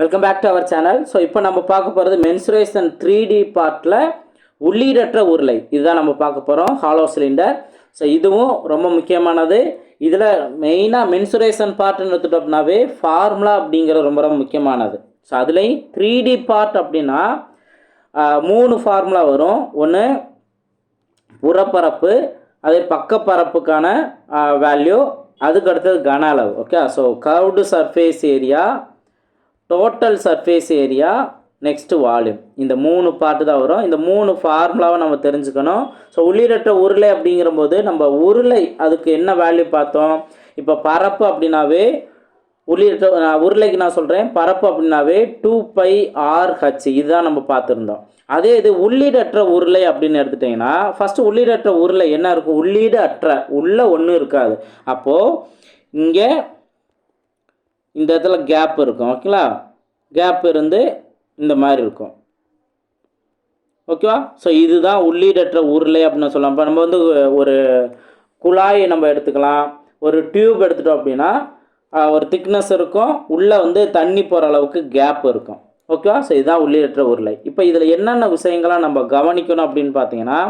Welcome back to our channel so இப்போ நம்ம பார்க்க போகிறது மென்சுரேஷன் த்ரீ டி பார்ட்டில் உள்ளீடற்ற உருளை. இதுதான் நம்ம பார்க்க போகிறோம் ஹாலோ சிலிண்டர் ஸோ இதுவும் ரொம்ப முக்கியமானது. இதில் மெயினாக மென்சுரேஷன் பார்ட்னு எடுத்துட்டோம்னாவே ஃபார்முலா அப்படிங்கிறது ரொம்ப ரொம்ப முக்கியமானது. ஸோ அதுலேயும் த்ரீ டி பார்ட் அப்படின்னா மூணு ஃபார்முலா வரும். ஒன்று புறப்பரப்பு அதே பக்கப்பரப்புக்கான வேல்யூ அதுக்கு அடுத்தது கன அளவு. Okay so curved surface area total surface area next volume இந்த மூணு பார்ட்டு தான் வரும். இந்த மூணு ஃபார்முலாவை நம்ம தெரிஞ்சுக்கணும். ஸோ உள்ளீடற்ற உருளை அப்படிங்கிறபோது நம்ம உருளை அதுக்கு என்ன வேல்யூ பார்த்தோம்? இப்போ பரப்பு அப்படின்னாவே உள்ளீடற்ற நான் உருளைக்கு நான் சொல்கிறேன் பரப்பு அப்படின்னாவே டூ பை ஆர் ஹச் இதுதான் நம்ம பார்த்துருந்தோம். அதே இது உள்ளீடற்ற உருளை அப்படின்னு எடுத்துட்டிங்கன்னா ஃபஸ்ட்டு உள்ளீடற்ற உருளை என்ன இருக்கும்? உள்ளீடு அற்ற உள்ள ஒன்றும் இருக்காது. அப்போது இங்கே இந்த இடத்துல கேப் இருக்கும். ஓகேங்களா? கேப் இருந்து இந்த மாதிரி இருக்கும். ஓகேவா ஸோ இதுதான் உள்ளீடற்ற உருளை அப்படின்னு சொல்லலாம். இப்போ நம்ம வந்து ஒரு குழாயை நம்ம எடுத்துக்கலாம். ஒரு டியூப் எடுத்துட்டோம் அப்படின்னா ஒரு திக்னஸ் இருக்கும். உள்ளே வந்து தண்ணி போகிற அளவுக்கு கேப் இருக்கும். ஓகேவா ஸோ இதுதான் உள்ளீடற்ற உருளை. இப்போ இதில் என்னென்ன விஷயங்கள்லாம் நம்ம கவனிக்கணும் அப்படின்னு பார்த்தீங்கன்னா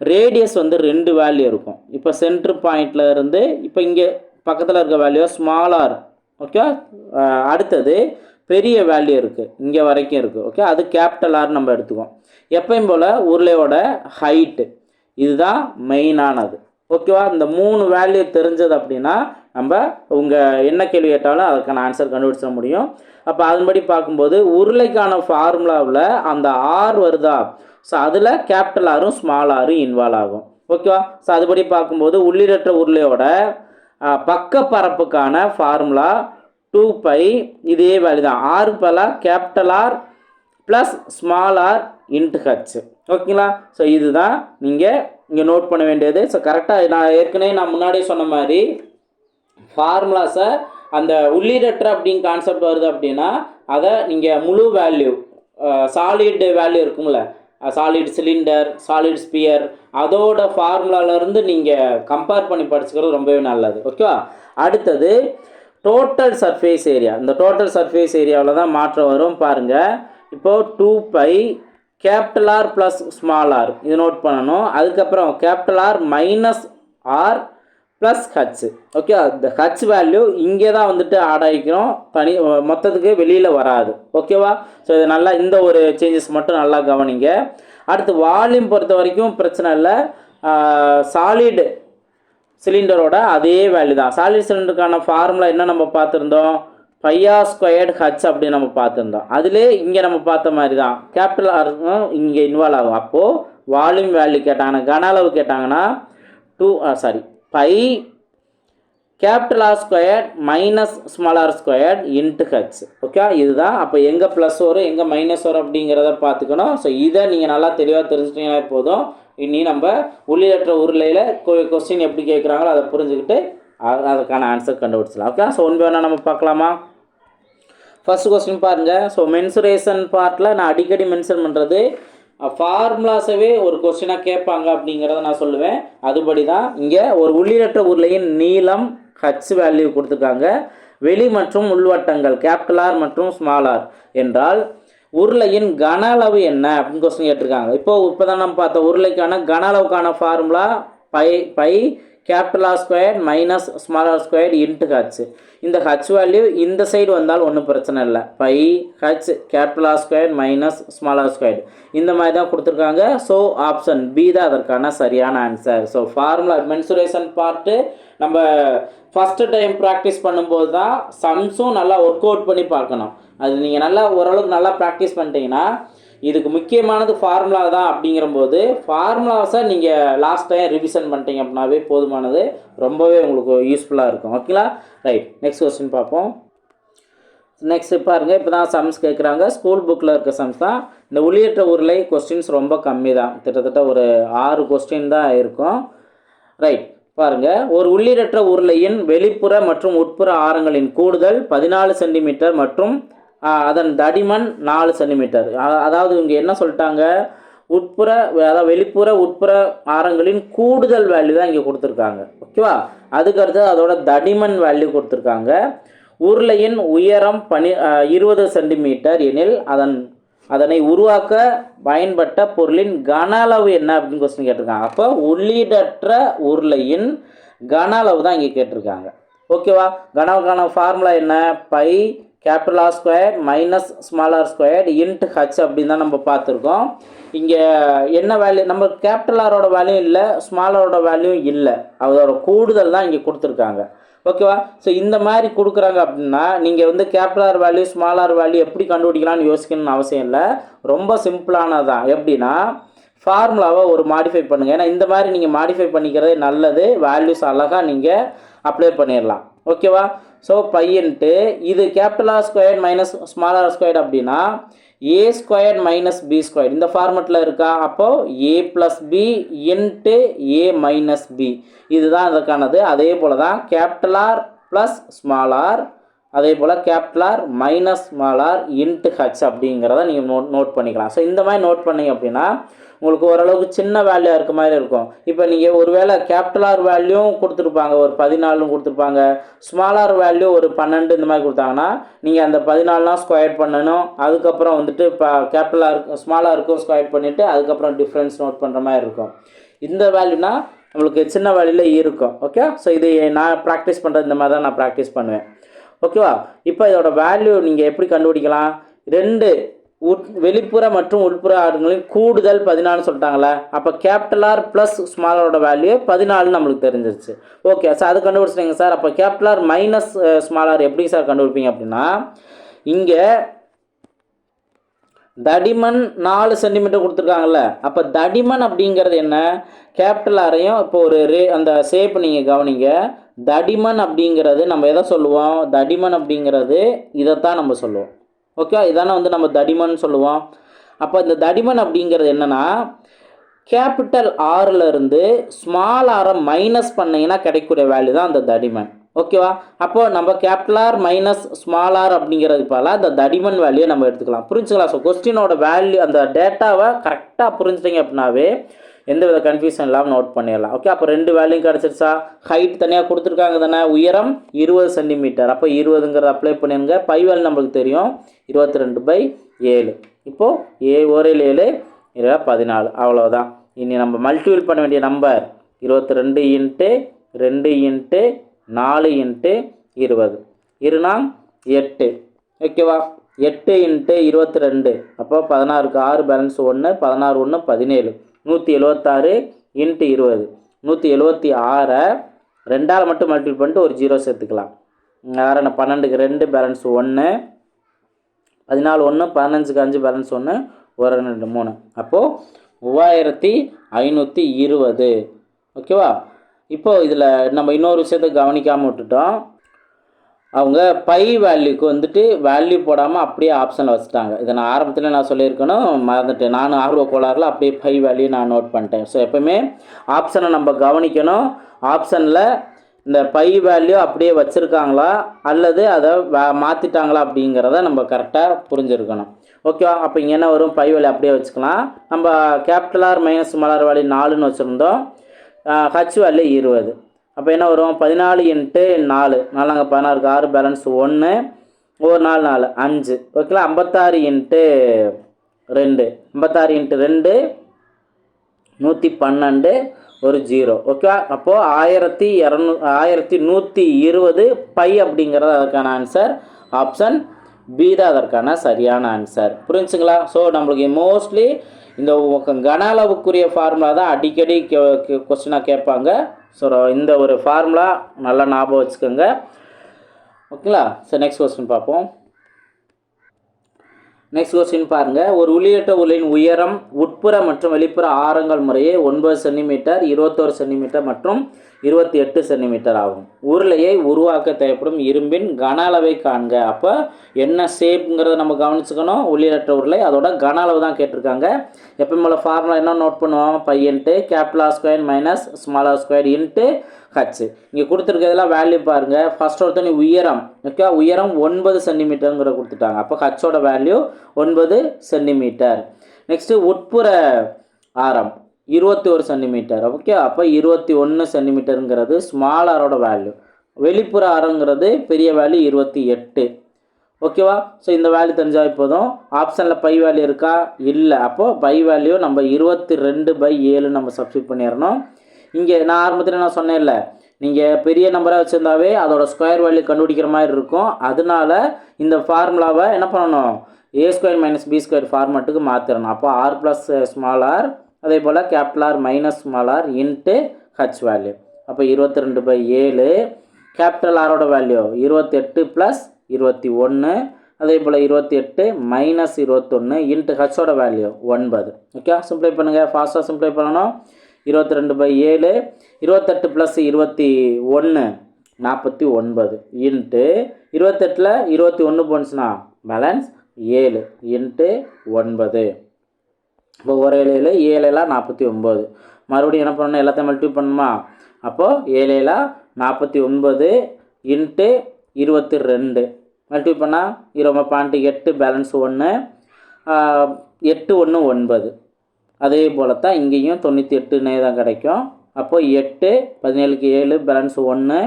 ரேடியஸ் வந்து ரெண்டு வேல்யூ இருக்கும். இப்போ சென்ட்ரு பாயிண்ட்டில் இருந்து இப்போ இங்கே பக்கத்தில் இருக்க வேல்யூ ஸ்மாலார் ஓகே அடுத்தது பெரிய வேல்யூ இருக்குது இங்கே வரைக்கும் இருக்குது ஓகே அது கேபிட்டல் ஆர் நம்ம எடுத்துக்குவோம். எப்பயும் போல் உருளையோட ஹைட்டு இதுதான் மெயினானது ஓகேவா இந்த மூணு வேல்யூ தெரிஞ்சது அப்படின்னா நம்ம உங்கள் என்ன கேள்வி கேட்டாலும் அதுக்கான ஆன்சர் கண்டுபிடிச்ச முடியும். அப்போ அதன்படி பார்க்கும்போது உருளைக்கான ஃபார்முலாவில் அந்த ஆர் வருதா? ஸோ அதில் கேபிட்டல் ஆரும் ஸ்மால் ஆரும் இன்வால்வ் ஆகும். ஓகேவா ஸோ அதுபடி பார்க்கும்போது உள்ளீடற்ற உருளையோட பக்க பரப்புக்கான ஃபார்முலா டூ பை இதே வேல்யூ தான் ஆறு பலா capital R plus small R into H ஓகேங்களா ஸோ இதுதான் நீங்கள் இங்கே நோட் பண்ண வேண்டியது. ஸோ கரெக்டாக நான் ஏற்கனவே நான் முன்னாடியே சொன்ன மாதிரி ஃபார்முலாஸை அந்த உள்ளீடற்ற அப்படின்னு கான்செப்ட் வருது அப்படின்னா அதை நீங்கள் முழு வேல்யூ சாலிட் வேல்யூ இருக்கும்ல. சாலிட் சிலிண்டர் சாலிட் ஸ்பியர் அதோட ஃபார்முலாலேருந்து நீங்கள் கம்பேர் பண்ணி படிச்சுக்கிறது ரொம்பவே நல்லது. ஓகேவா அடுத்தது டோட்டல் சர்ஃபேஸ் ஏரியா இந்த டோட்டல் சர்ஃபேஸ் ஏரியாவில் தான் மாற்றம் வரும் பாருங்கள் இப்போது two pi capital R plus small R இது நோட் பண்ணணும். அதுக்கப்புறம் capital R minus R plus H okay இந்த ஹச் வேல்யூ இங்கே தான் வந்துட்டு ஆட் ஆகிக்கிறோம். தனி மொத்தத்துக்கு வெளியில் வராது. ஓகேவா ஸோ இது நல்லா இந்த ஒரு சேஞ்சஸ் மட்டும் நல்லா கவனிங்க. அடுத்து வால்யூம் பொறுத்த வரைக்கும் பிரச்சனை இல்லை. சாலிடு சிலிண்டரோட அதே வேல்யூ தான். சாலிட் சிலிண்டருக்கான ஃபார்முலா என்ன நம்ம பார்த்துருந்தோம்? பையா ஸ்கொயர்டு ஹச் அப்படின்னு நம்ம பார்த்துருந்தோம். அதிலே இங்கே நம்ம பார்த்த மாதிரி தான். கேபிட்டல் ஆர் இங்கே இன்வால்வ் ஆகும். அப்போது வால்யூம் வேல்யூ கேட்டாங்கன்னா கன அளவு கேட்டாங்கன்னா two sorry pi capital R squared minus small R squared into H okay இதுதான். அப்போ எங்கே ப்ளஸ் வரும் எங்கே மைனஸ் வரும் அப்படிங்கிறத பார்த்துக்கணும். ஸோ இதை நீங்கள் நல்லா தெளிவாக தெரிஞ்சுட்டீங்கன்னா போதும். இனி நம்ம உள்ளிடற்ற உருளையில் கொஸ்டின் எப்படி கேட்குறாங்களோ அதை புரிஞ்சுக்கிட்டு அதுக்கான ஆன்சர் கண்டுபிடிச்சலாம் ஓகே ஸோ ஒன்று வேணால் நம்ம பார்க்கலாமா? ஃபர்ஸ்ட் கொஸ்டின் பாருங்கள் ஸோ மென்சுரேஷன் பார்ட்டில் நான் அடிக்கடி மென்ஷன் பண்ணுறது ஃபார்முலாஸவே ஒரு கொஸ்டினாக கேட்பாங்க அப்படிங்கிறத நான் சொல்லுவேன். அதுபடி தான் இங்கே ஒரு உள்ளிடற்ற உருளையின் நீளம் ஹச் வேல்யூ கொடுத்துருக்காங்க. வெளி மற்றும் உள்வட்டங்கள் கேபிட்டல் ஆர் மற்றும் ஸ்மால் ஆர் என்றால் உருளையின் கன அளவு என்ன அப்படின்னு கொஸ்டின் கேட்டிருக்காங்க. இப்போ இப்போ தான் நம்ம பார்த்த உருளைக்கான கன அளவுக்கான formula pi pi capital R square minus small R square into H இந்த ஹச் வேல்யூ இந்த சைடு வந்தால் ஒன்றும் பிரச்சனை இல்லை. Pi H capital R square minus small R square இந்த மாதிரி தான் கொடுத்துருக்காங்க. ஸோ ஆப்ஷன் பி தான் அதற்கான சரியான answer so formula mensuration part நம்ம ஃபஸ்ட்டு டைம் ப்ராக்டிஸ் பண்ணும்போது தான் சம்ஸும் நல்லா ஒர்க் அவுட் பண்ணி பார்க்கணும். அது நீங்கள் நல்லா ஓரளவுக்கு நல்லா ப்ராக்டிஸ் பண்ணிட்டீங்கன்னா இதுக்கு முக்கியமானது ஃபார்முலா தான் அப்படிங்கிறபோது ஃபார்முலாஸை நீங்கள் லாஸ்ட் டைம் ரிவிஷன் பண்ணிட்டீங்க அப்படின்னாவே போதுமானது ரொம்பவே உங்களுக்கு யூஸ்ஃபுல்லாக இருக்கும். ஓகேங்களா ரைட் நெக்ஸ்ட் கொஸ்டின் பார்ப்போம். நெக்ஸ்ட் பாருங்கள் இப்போ தான் சம்ஸ் கேட்குறாங்க ஸ்கூல் புக்கில் இருக்க சம்ஸ் தான். இந்த உள்ளியற்ற உருளை கொஸ்டின்ஸ் ரொம்ப கம்மி தான். கிட்டத்தட்ட ஒரு ஆறு கொஸ்டின் தான் இருக்கும். ரைட் பாருங்க. ஒரு உள்ளீடற்ற உருளையின் வெளிப்புற மற்றும் உட்புற ஆரங்களின் கூடுதல் பதினாலு சென்டிமீட்டர் மற்றும் அதன் தடிமன் நாலு சென்டிமீட்டர். அதாவது இங்கே என்ன சொல்லிட்டாங்க? உட்புற அதாவது வெளிப்புற உட்புற ஆரங்களின் கூடுதல் வேல்யூ தான் இங்கே கொடுத்துருக்காங்க. ஓகேவா அதுக்கடுத்து அதோட தடிமன் வேல்யூ கொடுத்துருக்காங்க. உருளையின் உயரம் பனி இருபது சென்டிமீட்டர் எனில் அதன் அதனை உருவாக்க பயன்பட்ட பொருளின் கன அளவு என்ன அப்படின்னு கொஸ்டின் கேட்டிருக்காங்க. அப்போ உள்ளீடற்ற உருளையின் கன அளவு தான் இங்கே கேட்டிருக்காங்க. ஓகேவா கனவுக்கான ஃபார்முலா என்ன? Pi capital R square minus small R square into H அப்படின்னு தான் நம்ம பார்த்துருக்கோம். இங்கே என்ன வேல்யூ நம்ம கேபிட்டல் ஆரோட வேல்யூ இல்லை ஸ்மால் ஆரோட வேல்யூ இல்லை. அதோட கூடுதல் தான் இங்கே கொடுத்துருக்காங்க. ஓகேவா? ஸோ இந்த மாதிரி கொடுக்குறாங்க அப்படின்னா நீங்கள் வந்து capital R value small R value எப்படி கண்டுபிடிக்கலாம்னு யோசிக்கணும்னு அவசியம் இல்லை. ரொம்ப சிம்பிளானது தான் எப்படின்னா ஃபார்முலாவை ஒரு மாடிஃபை பண்ணுங்கள் ஏன்னா இந்த மாதிரி நீங்கள் மாடிஃபை பண்ணிக்கிறதே நல்லது. வேல்யூஸ் அழகாக நீங்கள் அப்ளை பண்ணிடலாம். ஓகேவா? ஸோ பையன்ட்டு இது capital R square minus small R square அப்படின்னா A square minus B square இந்த ஃபார்மெட்டில் இருக்கா? அப்போது A plus B into A minus B இதுதான் இதற்கானது. அதே போல் தான் capital R plus small R அதே போல் capital R minus small R into H அப்படிங்கிறத நீங்கள் நோட் நோட் பண்ணிக்கலாம். ஸோ இந்த மாதிரி நோட் பண்ணீங்க அப்படின்னா உங்களுக்கு ஓரளவுக்கு சின்ன வேல்யூ இருக்க மாதிரி இருக்கும். இப்போ நீங்கள் ஒருவேளை கேபிட்டல் ஆர் வேல்யூவும் கொடுத்துருப்பாங்க. ஒரு பதினாலும் கொடுத்துருப்பாங்க. ஸ்மாலார் வேல்யூ ஒரு பன்னெண்டு இந்த மாதிரி கொடுத்தாங்கன்னா நீங்கள் அந்த பதினாலாம் ஸ்கொயர் பண்ணணும். அதுக்கப்புறம் வந்துட்டு இப்போ கேபிட்டலாக இருக்கும் ஸ்மாலாக இருக்கும் ஸ்கொயர் பண்ணிவிட்டு அதுக்கப்புறம் டிஃப்ரென்ஸ் நோட் பண்ணுற மாதிரி இருக்கும். இந்த வேல்யூனா நம்மளுக்கு சின்ன வேல்யூல இருக்கும். ஓகே ஸோ இது நான் ப்ராக்டிஸ் பண்ணுறது இந்த மாதிரி தான் நான் ப்ராக்டிஸ் பண்ணுவேன். ஓகேவா இப்போ இதோட வேல்யூ நீங்கள் எப்படி கண்டுபிடிக்கலாம்? ரெண்டு உட் வெளிப்புற மற்றும் உட்புற ஆடுகளின் கூடுதல் பதினாலு சொல்லிட்டாங்களே அப்போ கேபிட்டல் ஆர் ப்ளஸ் ஸ்மாலரோட வேல்யூ பதினாலு நம்மளுக்கு தெரிஞ்சிருச்சு. ஓகே சார் அது கண்டுபிடிச்சிட்டீங்க சார் அப்போ capital R minus small R எப்படி சார் கண்டுபிடிப்பீங்க அப்படின்னா இங்கே தடிமன் நாலு சென்டிமீட்டர் கொடுத்துருக்காங்கல்ல. அப்போ தடிமன் அப்படிங்கிறது என்ன? கேபிட்டல் ஆரையும் இப்போ ஒரு ரே அந்த ஷேப் நீங்கள் கவனிங்க. தடிமன் அப்படிங்கிறது நம்ம எதை சொல்லுவோம்? தடிமன் அப்படிங்கிறது இதைத்தான் நம்ம சொல்லுவோம். ஓகே இதானே வந்து நம்ம தடிமன் சொல்லுவோம். அப்போ இந்த தடிமன் அப்படிங்கிறது என்னென்னா கேபிட்டல் ஆறில் இருந்து ஸ்மால் ஆரை மைனஸ் பண்ணீங்கன்னா கிடைக்கக்கூடிய வேல்யூ தான் அந்த தடிமன். ஓகேவா அப்போது நம்ம capital R minus small R அப்படிங்கிறது போல அந்த தடிமன் வேல்யூ நம்ம எடுத்துக்கலாம். புரிஞ்சுக்கலாம் ஸோ கொஸ்டினோட வேல்யூ அந்த டேட்டாவை கரெக்டாக புரிஞ்சுட்டீங்க அப்படின்னாவே எந்த வித கன்ஃபியூஷன் இல்லாமல் நோட் பண்ணிடலாம். ஓகே அப்போ ரெண்டு வேல்யூ கிடச்சிருச்சா? ஹைட் தனியாக கொடுத்துருக்காங்க தானே? உயரம் இருபது சென்டிமீட்டர் அப்போ இருபதுங்கிறத அப்ளை பண்ணிருங்க. பை வேல்யூ நம்மளுக்கு தெரியும். இருபத்தி ரெண்டு பை ஏழு. இப்போது ஏ ஓரேழு ஏழு இருபது பதினாலு. அவ்வளோதான் இனி நம்ம மல்டிபிள் பண்ண வேண்டிய நம்பர் இருபத்தி ரெண்டு இன்ட்டு ரெண்டு இன்ட்டு நாலு இன்ட்டு இருபது. இருனா எட்டு. ஓகேவா எட்டு இன்ட்டு இருபத்தி ரெண்டு அப்போ பதினாறுக்கு ஆறு பேலன்ஸ் ஒன்று பதினாறு ஒன்று பதினேழு. நூற்றி எழுபத்தாறு இன்ட்டு இருபது. நூற்றி எழுபத்தி ஆறை ரெண்டால் மட்டும் மல்டிபிள் பண்ணிட்டு ஒரு ஜீரோ சேர்த்துக்கலாம். ஆறு பன்னெண்டுக்கு ரெண்டு பேலன்ஸ் ஒன்று பதினாலு ஒன்று பதினஞ்சுக்கு அஞ்சு பேலன்ஸ் ஒன்று ஒரு ரெண்டு மூணு. அப்போது மூவாயிரத்தி ஐநூற்றி இருபது. ஓகேவா? இப்போது இதில் நம்ம இன்னொரு விஷயத்தை கவனிக்காமல் விட்டுட்டோம். அவங்க பை வேல்யூக்கு வந்துட்டு வேல்யூ போடாமல் அப்படியே ஆப்ஷனில் வச்சுட்டாங்க. இதை நான் ஆரம்பத்தில் நான் சொல்லியிருக்கணும். மறந்துட்டேன். நானும் ஆர்வ கோளாறுல அப்படியே பை வேல்யூ நான் நோட் பண்ணிட்டேன். ஸோ எப்பவுமே ஆப்ஷனை நம்ம கவனிக்கணும். ஆப்ஷனில் இந்த பை வேல்யூ அப்படியே வச்சுருக்காங்களா? அல்லது அதை வே மாற்றிட்டாங்களா அப்படிங்கிறத நம்ம கரெக்டாக புரிஞ்சிருக்கணும். ஓகேவா? அப்போ இங்கே என்ன வரும்? பை வேல்யூ அப்படியே வச்சுக்கலாம். நம்ம கேபிட்டல் ஆர் மைனஸ் மலர் வேல்யூ நாலுன்னு வச்சுருந்தோம். ஹச் வேல்யூ இருபது. அப்போ என்ன வரும்? பதினாலு இன்ட்டு நாலு. நாலாங்க பதினாறுக்கு ஆறு பேலன்ஸ் ஒன்று ஒரு நாலு நாலு. அஞ்சு. ஓகேங்களா? ஐம்பத்தாறு இன்ட்டு ரெண்டு. ஐம்பத்தாறு இன்ட்டு ரெண்டு நூற்றி பன்னெண்டு ஒரு ஜீரோ ஓகேவா? அப்போது ஆயிரத்தி இரநூ ஆயிரத்தி நூற்றி இருபது பை அப்படிங்கிறது அதற்கான ஆன்சர் ஆப்ஷன் பி தான் அதற்கான சரியான ஆன்சர் புரிஞ்சுங்களா? ஸோ நம்மளுக்கு மோஸ்ட்லி இந்த கன அளவுக்குரிய ஃபார்முலா தான் அடிக்கடி கொஸ்டினாக கேட்பாங்க. ஸோ இந்த ஒரு ஃபார்முலா நல்லா ஞாபகம் வச்சுக்கோங்க. ஓகேங்களா? சார் நெக்ஸ்ட் கொஸ்டின் பார்ப்போம். நெக்ஸ்ட் கொஸ்டின் பாருங்கள் ஒரு உளியட்ட உலையின் உயரம் உட்புற மற்றும் வெளிப்புற ஆரங்கள் முறையே ஒன்பது சென்டிமீட்டர் இருபத்தோரு சென்டிமீட்டர் மற்றும் இருபத்தி எட்டு சென்டிமீட்டர் ஆகும். உருளையை உருவாக்க தேவைப்படும் இரும்பின் கன அளவை காண்க. அப்போ என்ன ஷேப்புங்கிறத நம்ம கவனிச்சுக்கணும். உள்ளீரற்ற உருளை அதோட கன அளவு தான் கேட்டிருக்காங்க. எப்பயும் போல் ஃபார்முலா என்ன நோட் பண்ணுவோம் pi into capital R square minus small R square into H இங்கே கொடுத்துருக்கிறதுலாம் வேல்யூ பாருங்கள் ஃபர்ஸ்ட் ஒருத்தனி உயரம் ஓகே உயரம் ஒன்பது சென்டிமீட்டருங்கிற கொடுத்துட்டாங்க. அப்போ ஹச்சோட வேல்யூ ஒன்பது சென்டிமீட்டர். நெக்ஸ்ட்டு உட்புற ஆரம். இருபத்தி ஒரு சென்டிமீட்டர் ஓகே அப்போ இருபத்தி ஒன்று சென்டிமீட்டருங்கிறது ஸ்மால் ஆரோட வேல்யூ வெளிப்புற ஆரங்கிறது பெரிய வேல்யூ இருபத்தி எட்டு. ஓகேவா ஸோ இந்த வேல்யூ தெரிஞ்சால் போதும் ஆப்ஷனில் பை வேல்யூ இருக்கா? இல்லை. அப்போது பை வேல்யூ நம்ம இருபத்தி ரெண்டு பை ஏழு நம்ம சப்ஸ்டியூட் பண்ணிடணும் இங்கே நான் ஆரம்பத்தில் நான் சொன்னேன்ல நீங்கள் பெரிய நம்பராக வச்சுருந்தாவே அதோட ஸ்கொயர் வேல்யூ கண்டுபிடிக்கிற மாதிரி இருக்கும். அதனால இந்த ஃபார்முலாவை என்ன பண்ணணும்? A square minus B square ஃபார்மேட்டுக்கு மாற்றிடணும் அப்போ ஆர் ப்ளஸ் ஸ்மால் ஆர் அதே போல் capital R minus small R into H value அப்போ இருபத்தி ரெண்டு பை ஏழு கேபிட்டல் ஆரோட வேல்யூ இருபத்தெட்டு ப்ளஸ் இருபத்தி ஒன்று அதே போல் இருபத்தி எட்டு மைனஸ் இருபத்தொன்று இன்ட்டு ஹச்சோட வேல்யூ ஒன்பது. ஓகே சிம்ப்ளை பண்ணுங்கள் ஃபாஸ்ட்டாக சிம்ப்ளை பண்ணணும். இருபத்தி ரெண்டு பை ஏழு இருபத்தெட்டு ப்ளஸ் இருபத்தி ஒன்று நாற்பத்தி ஒன்பது. இன்ட்டு இருபத்தெட்டில் இருபத்தி ஒன்று போனுச்சுன்னா பேலன்ஸ் ஏழு இன்ட்டு ஒன்பது. இப்போ ஒரு ஏழு ஏழெல்லாம் நாற்பத்தி ஒம்பது மறுபடியும் என்ன பண்ணணும்? எல்லாத்தையும் மல்டிப்ளை பண்ணுமா? அப்போது ஏழேலா நாற்பத்தி ஒன்பது இன்ட்டு இருபத்தி ரெண்டு. மல்டிப்ளை பண்ணால் இருபது பாயிண்ட் எட்டு பேலன்ஸ் ஒன்று எட்டு ஒன்று ஒன்பது. அதே போல் தான் இங்கேயும் தொண்ணூற்றி எட்டுனே தான் கிடைக்கும். அப்போது எட்டு பதினேழுக்கு ஏழு பேலன்ஸ் ஒன்று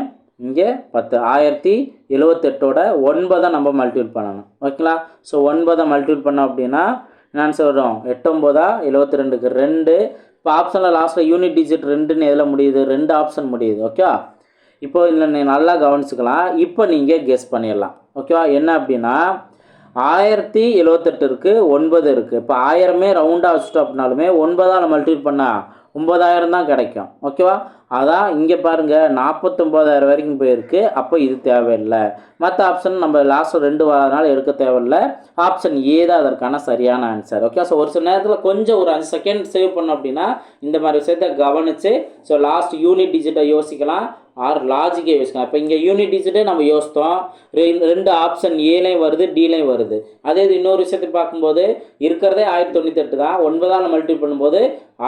இங்கே பத்து. ஆயிரத்தி எழுவத்தெட்டோட ஒன்பதை நம்ம மல்டிபிள் பண்ணணும். ஓகேங்களா? ஸோ ஒன்பதை மல்டிபிள் பண்ணோம் அப்படின்னா ஆன்சர் வரும்? எட்டொம்போதா எழுவத்தி ரெண்டுக்கு ரெண்டு. இப்போ ஆப்ஷனில் லாஸ்ட்டில் யூனிட் டிஜிட் ரெண்டுன்னு எதில் முடியுது? ரெண்டு ஆப்ஷன் முடியுது. ஓகே இப்போ இதில் நீங்கள் நல்லா கவனிச்சுக்கலாம். இப்போ நீங்கள் கெஸ் பண்ணிடலாம். ஓகேவா என்ன அப்படின்னா ஆயிரத்தி எழுவத்தெட்டு இருக்குது ஒன்பது இருக்குது இப்போ ஆயிரமே ரவுண்டாக வச்சுட்டோம் அப்படின்னாலுமே ஒன்பதால் மல்டிபிள் பண்ணால் ஒன்பதாயிரம் தான் கிடைக்கும். ஓகேவா அதான் இங்கே பாருங்கள் நாற்பத்தொம்போதாயிரம் வரைக்கும் போயிருக்கு. அப்போ இது தேவையில்லை. மற்ற ஆப்ஷன் நம்ம லாஸ்ட் ரெண்டு வாரனால எடுக்க தேவையில்லை. ஆப்ஷன் ஏ தான் அதற்கான சரியான ஆன்சர் ஓகே ஸோ ஒரு சில நேரத்தில் கொஞ்சம் ஒரு அஞ்சு செகண்ட் சேவ் பண்ணோம் அப்படின்னா இந்த மாதிரி விஷயத்தை கவனித்து ஸோ லாஸ்ட் யூனிட் டிஜிட்டை யோசிக்கலாம் ஆர் லாஜிக்கே யோசிக்கலாம். இப்போ இங்கே யூனிட் டிஜிட்டே நம்ம யோசித்தோம். ரெண்டு ஆப்ஷன் ஏலையும் வருது டிலையும் வருது. அதே இது இன்னொரு விஷயத்தை பார்க்கும்போது இருக்கிறதே ஆயிரத்தி தொண்ணூத்தெட்டு தான். ஒன்பதால் மல்டிபிள் பண்ணும்போது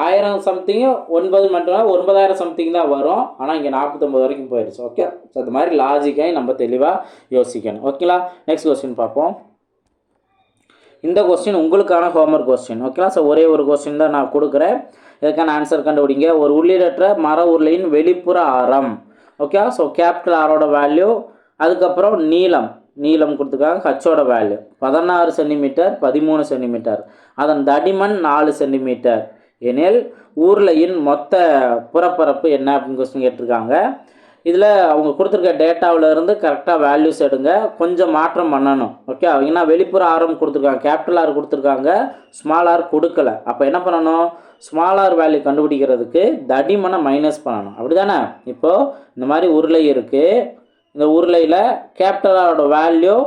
ஆயிரம் சம்திங்கு ஒன்பது மட்டும் ஒன்பதாயிரம் சம்திங் தான் வரும். ஆனால் இங்கே நாற்பத்தொம்பது வரைக்கும் போயிடுச்சு. ஓகே ஸோ அது மாதிரி லாஜிக்காக நம்ம தெளிவாக யோசிக்கணும். ஓகேங்களா நெக்ஸ்ட் கொஸ்டின் பார்ப்போம். இந்த கொஸ்டின் உங்களுக்கான ஹோம்ஒர்க் கொஸ்டின் ஓகேங்களா ஸோ ஒரே ஒரு கொஸ்டின் தான் நான் கொடுக்குறேன். இதுக்கான ஆன்சர் கண்டுபிடிங்க? ஒரு உள்ளீடற்ற மர உருளையின் வெளிப்புற ஆரம். ஓகே ஸோ கேபிட்டல் ஆரோட வேல்யூ அதுக்கப்புறம் நீளம். நீளம் கொடுத்துருக்காங்க. ஹச்சோட வேல்யூ பதினாறு சென்டிமீட்டர் பதிமூணு சென்டிமீட்டர் அதன் தடிமன் நாலு சென்டிமீட்டர் எனில் ஊர்லையின் மொத்த புறப்பரப்பு என்ன அப்படின்னு கொஸ்டின் கேட்டிருக்காங்க. இதில் அவங்க கொடுத்துருக்க டேட்டாவில் இருந்து கரெக்டாக வேல்யூஸ் எடுங்க. கொஞ்சம் மாற்றம் பண்ணணும். ஓகே ஏன்னா வெளிப்புற ஆரம் கொடுத்துருக்காங்க. கேபிட்டல் ஆர் கொடுத்துருக்காங்க. ஸ்மால் ஆர் கொடுக்கல. அப்போ என்ன பண்ணணும்? ஸ்மால் ஆர் வேல்யூ கண்டுபிடிக்கிறதுக்கு தடிமனை மைனஸ் பண்ணணும். அப்படி தானே இப்போது இந்த மாதிரி உருளை இருக்குது இந்த உருளையில் கேபிட்டல் ஆரோட வேல்யூ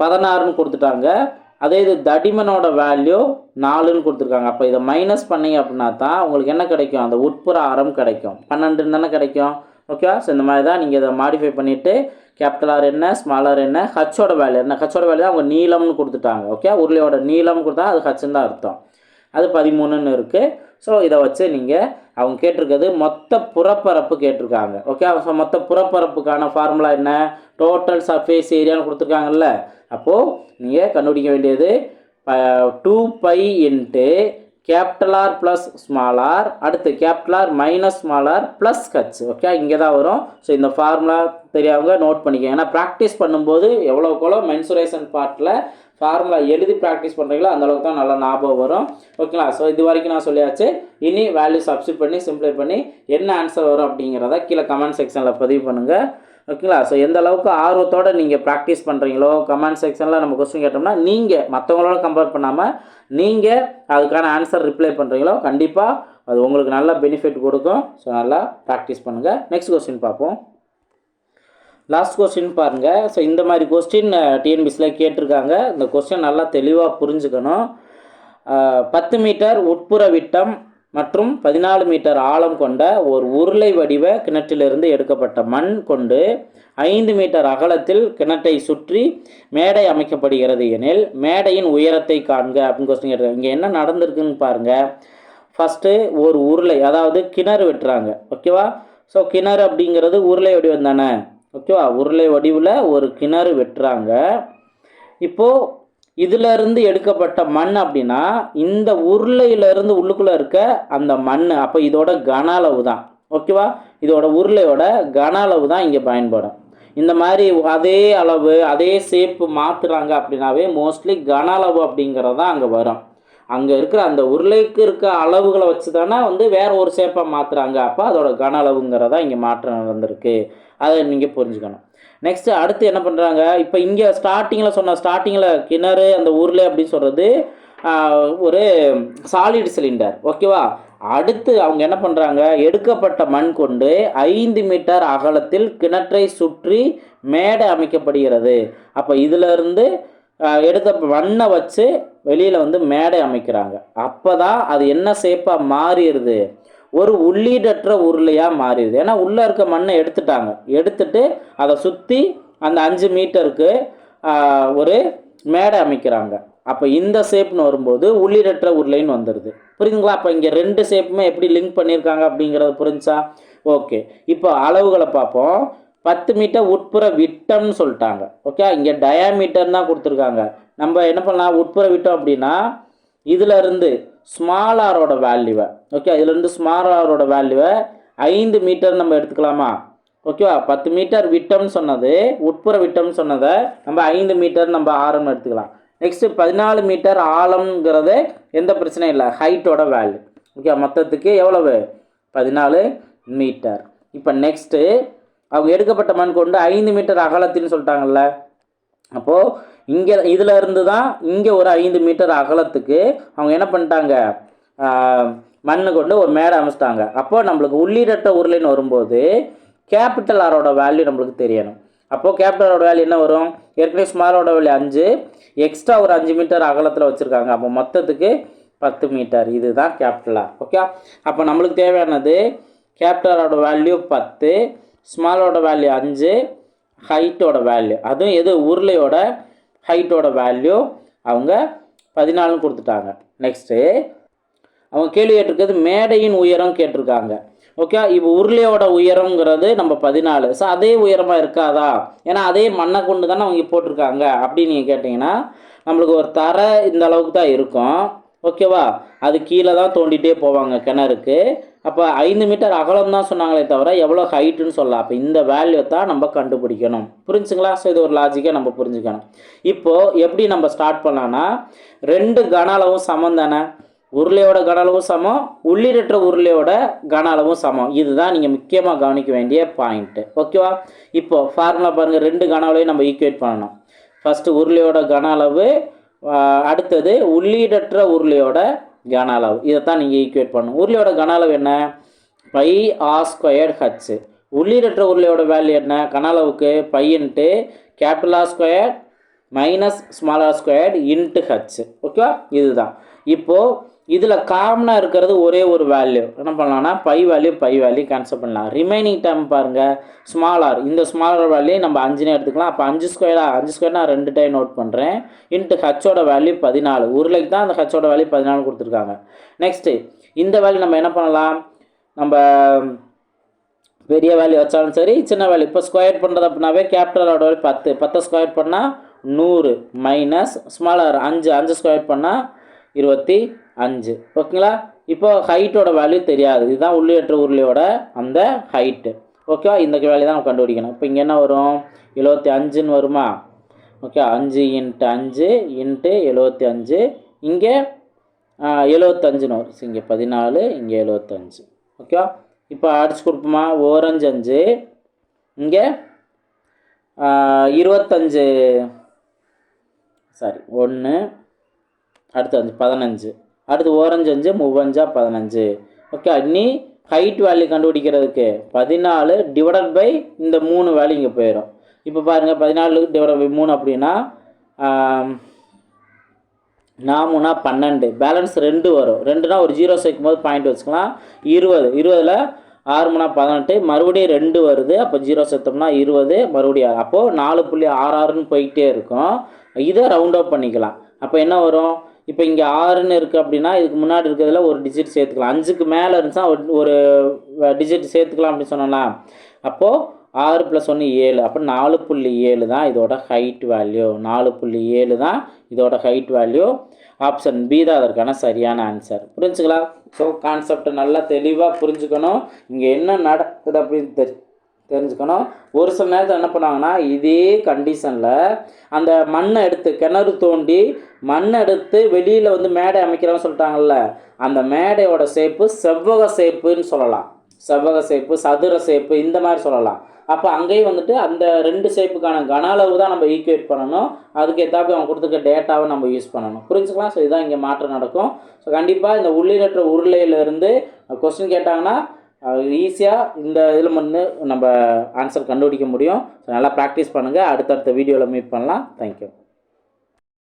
பதினாறுன்னு கொடுத்துட்டாங்க. அதே இது தடிமனோட வேல்யூ நாலுன்னு கொடுத்துருக்காங்க. அப்போ இதை மைனஸ் பண்ணீங்க அப்படின்னா தான் உங்களுக்கு என்ன கிடைக்கும்? அந்த உட்புற ஆரம் கிடைக்கும். பன்னெண்டுன்னு தானே கிடைக்கும். ஓகேவா ஸோ இந்த மாதிரி தான் நீங்கள் இதை மாடிஃபை பண்ணிவிட்டு கேபிட்டல் ஆர் என்ன ஸ்மால் ஆர் என்ன ஹச்சோட வேல்யூ என்ன? ஹச்சோட வேல்யூ அவங்க நீளம்னு கொடுத்துட்டாங்க. ஓகே உருளையோட நீளம் கொடுத்தா அது ஹச்சுன்னு தான் அர்த்தம். அது பதிமூணுன்னு இருக்குது ஸோ இதை வச்சு நீங்கள் அவங்க கேட்டிருக்கிறது மொத்த புறப்பரப்பு கேட்டிருக்காங்க. ஓகே ஸோ மொத்த புறப்பரப்புக்கான ஃபார்முலா என்ன? டோட்டல் சர்ஃபேஸ் ஏரியான்னு கொடுத்துருக்காங்கல்ல. அப்போது நீங்கள் கண்டுபிடிக்க வேண்டியது two pi into capital R plus small R அடுத்து capital R minus small R plus Kutch okay இங்கே தான் வரும். ஸோ இந்த ஃபார்முலா தெரியாதவங்க நோட் பண்ணிக்கோங்க. ஏன்னா ப்ராக்டிஸ் பண்ணும்போது எவ்வளோக்கு எவ்வளோ மென்சுரேஷன் பார்ட்டில் ஃபார்முலா எழுதி ப்ராக்டிஸ் பண்ணுறீங்களோ அந்தளவுக்கு தான் நல்லா ஞாபகம் வரும். ஓகேங்களா ஸோ இது வரைக்கும் நான் சொல்லியாச்சு. இனி வேல்யூ சப்ஸ்டியூட் பண்ணி சிம்ப்ளை பண்ணி என்ன ஆன்சர் வரும் அப்படிங்கிறத கீழே கமெண்ட் செக்ஷனில் பதிவு பண்ணுங்கள் ஓகேங்களா? ஸோ எந்த அளவுக்கு ஆர்வத்தோடு நீங்கள் ப்ராக்டிஸ் பண்ணுறீங்களோ கமெண்ட் செக்ஷனில் நம்ம கொஸ்டின் கேட்டோம்னா நீங்கள் மற்றவங்களோட கம்பேர் பண்ணாமல் நீங்கள் அதுக்கான ஆன்சர் ரிப்ளை பண்ணுறீங்களோ கண்டிப்பாக அது உங்களுக்கு நல்ல பெனிஃபிட் கொடுக்கும். ஸோ நல்லா ப்ராக்டிஸ் பண்ணுங்கள் நெக்ஸ்ட் கொஸ்டின் பார்ப்போம். லாஸ்ட் கொஸ்டின் பாருங்கள் ஸோ இந்த மாதிரி கொஸ்டின் டிஎன்பிசியில் கேட்டிருக்காங்க. இந்த கொஸ்டின் நல்லா தெளிவாக புரிஞ்சுக்கணும். பத்து மீட்டர் உட்புற விட்டம் மற்றும் பதினாலு மீட்டர் ஆழம் கொண்ட ஒரு உருளை வடிவ கிணற்றிலிருந்து எடுக்கப்பட்ட மண் கொண்டு ஐந்து மீட்டர் அகலத்தில் கிணற்றை சுற்றி மேடை அமைக்கப்படுகிறது எனில் மேடையின் உயரத்தை காண்க அப்படின்னு கொஸ்டின் கேட்டிருக்காங்க. இங்கே என்ன நடந்திருக்குன்னு பாருங்கள் ஃபஸ்ட்டு ஒரு உருளை அதாவது கிணறு வெட்டுறாங்க. ஓகேவா ஸோ கிணறு அப்படிங்கிறது உருளை வடிவம் தானே? ஓகேவா உருளை வடிவில் ஒரு கிணறு வெட்டுறாங்க. இப்போது இதுல இருந்து எடுக்கப்பட்ட மண் அப்படின்னா இந்த உருளையில இருந்து உள்ளுக்குள்ளே இருக்க அந்த மண் அப்போ இதோட கன அளவு தான். ஓகேவா இதோட உருளையோட கன அளவு தான் இங்கே பயன்படும். இந்த மாதிரி அதே அளவு அதே ஷேப்பு மாற்றுறாங்க அப்படின்னாவே மோஸ்ட்லி கன அளவு அப்படிங்கிறது தான் அங்கே வரும். அங்கே இருக்கிற அந்த உருளைக்கு இருக்க அளவுகளை வச்சு தானே வந்து வேற ஒரு ஷேப்பாக மாற்றுறாங்க அப்போ அதோட கன அளவுங்கிறதா இங்கே மாற்றம் நடந்திருக்கு. அதை நீங்கள் புரிஞ்சுக்கணும். நெக்ஸ்ட்டு அடுத்து என்ன பண்ணுறாங்க இப்போ இங்கே ஸ்டார்டிங்கில் சொன்ன ஸ்டார்டிங்கில் கிணறு அந்த ஊரில் அப்படின்னு சொல்கிறது ஒரு சாலிட் சிலிண்டர் ஓகேவா அடுத்து அவங்க என்ன பண்ணுறாங்க எடுக்கப்பட்ட மண் கொண்டு ஐந்து மீட்டர் அகலத்தில் கிணற்றை சுற்றி மேடை அமைக்கப்படுகிறது. அப்போ இதிலிருந்து எடுத்த மண்ணை வச்சு வெளியில் வந்து மேடை அமைக்கிறாங்க. அப்போ தான் அது என்ன சேப்பாக மாறிடுது? ஒரு உள்ளீடற்ற உருளையாக மாறிடுது. ஏன்னா உள்ளே இருக்க மண்ணை எடுத்துட்டாங்க. எடுத்துட்டு அதை சுற்றி அந்த அஞ்சு மீட்டருக்கு ஒரு மேடை அமைக்கிறாங்க. அப்போ இந்த ஷேப்னு வரும்போது உள்ளீடற்ற உருளைன்னு வந்துடுது. புரியுதுங்களா? அப்போ இங்கே ரெண்டு ஷேப்புமே எப்படி லிங்க் பண்ணியிருக்காங்க அப்படிங்கிறத புரிஞ்சா ஓகே. இப்போ அளவுகளை பார்ப்போம். பத்து மீட்டர் உட்புற விட்டம்னு சொல்லிட்டாங்க. ஓகே? இங்கே டயாமீட்டர் தான் கொடுத்துருக்காங்க. நம்ம என்ன பண்ணலாம்? உட்புற விட்டம் அப்படின்னா இதுல இருந்து ஸ்மால் ஆரோட வேல்யூவை ஓகே இதுலேருந்து ஸ்மால் ஆரோட வேல்யூவை ஐந்து மீட்டர் நம்ம எடுத்துக்கலாமா? ஓகேவா பத்து மீட்டர் விட்டம்னு சொன்னது உட்புற விட்டம்னு சொன்னதை நம்ம ஐந்து மீட்டர் நம்ம ஆரம்னு எடுத்துக்கலாம். நெக்ஸ்ட் பதினாலு மீட்டர் ஆழம்ங்கிறது எந்த பிரச்சனையும் இல்லை ஹைட்டோட வேல்யூ ஓகே மொத்தத்துக்கு எவ்வளவு? பதினாலு மீட்டர் இப்போ நெக்ஸ்ட்டு அவங்க எடுக்கப்பட்ட மண் கொண்டு ஐந்து மீட்டர் அகலத்தின்னு சொல்லிட்டாங்கல்ல அப்போது இங்கே இதில் இருந்து தான் இங்கே ஒரு ஐந்து மீட்டர் அகலத்துக்கு அவங்க என்ன பண்ணிட்டாங்க? மண் கொண்டு ஒரு மேடை அமைச்சிட்டாங்க. அப்போ நம்மளுக்கு உள்ளீடற்ற உருளைன்னு வரும்போது கேபிட்டல் ஆரோட வேல்யூ நம்மளுக்கு தெரியணும். அப்போது கேபிட்டலோட வேல்யூ என்ன வரும்? ஏற்கனவே ஸ்மாலோட வேல்யூ அஞ்சு எக்ஸ்ட்ரா ஒரு அஞ்சு மீட்டர் அகலத்தில் வச்சுருக்காங்க. அப்போ மொத்தத்துக்கு பத்து மீட்டர். இதுதான் கேபிட்டலா ஓகே அப்போ நம்மளுக்கு தேவையானது கேபிட்டலோட வேல்யூ பத்து ஸ்மாலோட வேல்யூ அஞ்சு ஹைட்டோட வேல்யூ அதுவும் எது? உருளையோட ஹைட்டோட வேல்யூ அவங்க பதினாலும் கொடுத்துட்டாங்க. நெக்ஸ்ட்டு அவங்க கேள்வி கேட்டிருக்கிறது மேடையின் உயரம் கேட்டிருக்காங்க. ஓகே இப்போ உருளையோட உயரங்கிறது நம்ம பதினாலு. ஸோ அதே உயரமாக இருக்காதா? ஏன்னா அதே மண்ணை கொண்டு தானே அவங்க போட்டிருக்காங்க. அப்படின்னு நீங்கள் கேட்டிங்கன்னா நம்மளுக்கு ஒரு தரை இந்த அளவுக்கு தான் இருக்கும். ஓகேவா அது கீழே தான் தோண்டிகிட்டே போவாங்க கிணறுக்கு. அப்போ ஐந்து மீட்டர் அகலம் தான் சொன்னாங்களே தவிர எவ்வளோ ஹைட்டுன்னு சொல்லலாம் அப்போ இந்த வேல்யூ தான் நம்ம கண்டுபிடிக்கணும். புரிஞ்சுங்களா? ஸோ இது ஒரு லாஜிக்காக நம்ம புரிஞ்சுக்கணும். இப்போது எப்படி நம்ம ஸ்டார்ட் பண்ணலான்னா ரெண்டு கன அளவும் சமம் தானே? உருளையோட கன அளவும் சமம் உள்ளிடற்ற உருளையோட கன அளவும் சமம். இதுதான் நீங்கள் முக்கியமாக கவனிக்க வேண்டிய பாயிண்ட்டு ஓகேவா இப்போ ஃபார்முலா பாருங்கள் ரெண்டு கன அளவையும் நம்ம ஈக்குவேட் பண்ணணும். ஃபஸ்ட்டு உருளையோட கன அளவு அடுத்தது உள்ளீடற்ற உருளையோட கன அளவு. இதைத்தான் நீங்கள் ஈக்குவேட் பண்ணணும். உருளையோட கன அளவு என்ன? பை ஆர் ஸ்கொயர்ட் ஹச்சு உள்ளீடற்ற உருளையோட வேல்யூ என்ன? கன அளவுக்கு pi into capital R square minus small R squared into H ஓகேவா இதுதான். இப்போது இதில் காமனாக இருக்கிறது ஒரே ஒரு வேல்யூ என்ன பண்ணலாம்னா by value by value cancel பண்ணலாம். ரிமைனிங் டைம் பாருங்கள் ஸ்மால் ஆர் இந்த ஸ்மால் ஆர் வேல்யூ நம்ம அஞ்சுனே எடுத்துக்கலாம். அப்போ அஞ்சு ஸ்கொயரா அஞ்சு ஸ்கொயர் நான் ரெண்டு டைம் நோட் பண்ணுறேன் இன்ட்டு ஹச்சோட வேல்யூ பதினாலு. உருளைக்கு தான் அந்த ஹச்சோட வேல்யூ பதினாலு கொடுத்துருக்காங்க. நெக்ஸ்ட்டு இந்த வேல்யூ நம்ம என்ன பண்ணலாம்? நம்ம பெரிய வேல்யூ வச்சாலும் சரி சின்ன வேல்யூ இப்போ ஸ்கொயர் பண்ணுறது அப்படின்னாவே கேபிட்டலோட வேல்யூ பத்து. பத்தை ஸ்கொயர் பண்ணால் நூறு மைனஸ் ஸ்மாலர் அஞ்சு அஞ்சு ஸ்கொயர் பண்ணால் இருபத்தி அஞ்சு. ஓகேங்களா? இப்போ ஹைட்டோட வேல்யூ தெரியாது. இதுதான் உள்ளேற்ற உருளையோட அந்த ஹைட்டு ஓகேவா? இந்த வேல்யூ தான் நம்ம கண்டுபிடிக்கணும். இப்போ இங்கே என்ன வரும்? எழுபத்தி அஞ்சுன்னு வருமா? ஓகே அஞ்சு இன்ட்டு அஞ்சு இன்ட்டு எழுபத்தி அஞ்சு. இங்கே எழுபத்தஞ்சுன்னு வரும். இங்கே பதினாலு இங்கே எழுபத்தஞ்சு ஓகேவா? இப்போ அடிச்சு கொடுப்போமா? ஓரஞ்சு அஞ்சு. இங்கே இருபத்தஞ்சு சாரி ஒன்று அடுத்து வந்து பதினஞ்சு. அடுத்து ஓரஞ்சு அஞ்சு மூவஞ்சா பதினஞ்சு. ஓகே நீ ஹைட் வேல்யூ கண்டுபிடிக்கிறதுக்கு பதினாலு டிவைடட் பை இந்த மூணு வேல்யூ இங்கே போயிடும் இப்போ பாருங்கள் பதினாலு டிவைட் பை மூணு அப்படின்னா நாமுனா பன்னெண்டு. பேலன்ஸ் ரெண்டு வரும். ரெண்டுனா ஒரு ஜீரோ சேர்க்கும் போது பாயிண்ட் வச்சுக்கலாம். இருபது. இருபதில் ஆறு மூணா பதினெட்டு மறுபடியும் ரெண்டு வருது அப்போ ஜீரோ சேர்த்தோம்னா இருபது மறுபடியும் ஆறு. அப்போது நாலு புள்ளி ஆறு ஆறுன்னு போயிட்டே இருக்கும். இதை ரவுண்ட் அப் பண்ணிக்கலாம். அப்போ என்ன வரும்? இப்போ இங்கே ஆறுன்னு இருக்குது அப்படின்னா இதுக்கு முன்னாடி இருக்கிறதுல ஒரு டிஜிட் சேர்த்துக்கலாம். அஞ்சுக்கு மேலே இருந்துச்சுன்னா ஒரு- ஒரு டிஜிட் சேர்த்துக்கலாம் அப்படின்னு சொன்னோம்னா அப்போது ஆறு ப்ளஸ் ஒன்று ஏழு. அப்போ நாலு புள்ளி ஏழு தான் இதோட ஹைட் வேல்யூ நாலு புள்ளி ஏழு தான் இதோட ஹைட் வேல்யூ ஆப்ஷன் பி தான் அதற்கான சரியான ஆன்சர் புரிஞ்சுக்கலாம் ஸோ கான்செப்டை நல்லா தெளிவாக புரிஞ்சுக்கணும். இங்கே என்ன நடக்குது அப்படின்னு தெரி தெரிஞ்சுக்கணும். ஒரு சில நேரத்தில் என்ன பண்ணுவாங்கன்னா இதே கண்டிஷனில் அந்த மண்ணை எடுத்து கிணறு தோண்டி மண் எடுத்து வெளியில் வந்து மேடை அமைக்கிறோம்னு சொல்லிட்டாங்கல்ல அந்த மேடையோட ஷேப்பு செவ்வக சேப்புன்னு சொல்லலாம். செவ்வக ஷேப்பு சதுர ஷேப்பு இந்த மாதிரி சொல்லலாம். அப்போ அங்கேயும் வந்துட்டு அந்த ரெண்டு ஷேப்புக்கான கன அளவு தான் நம்ம ஈக்குவேட் பண்ணணும். அதுக்கு ஏற்றாப்புல அவங்க கொடுத்துருக்க டேட்டாவை நம்ம யூஸ் பண்ணணும். புரிஞ்சுக்கலாம்? ஸோ இதுதான் இங்கே மாற்றம் நடக்கும். ஸோ கண்டிப்பாக இந்த உள்ளிடற்ற உருளையிலேருந்து கொஸ்டின் கேட்டாங்கன்னா ஈஸியாக இந்த இதில் வந்து நம்ம ஆன்சர் கண்டுபிடிக்க முடியும். ஸோ நல்லா ப்ராக்டிஸ் பண்ணுங்கள் அடுத்தடுத்த வீடியோவில் மீட் பண்ணலாம். தேங்க்யூ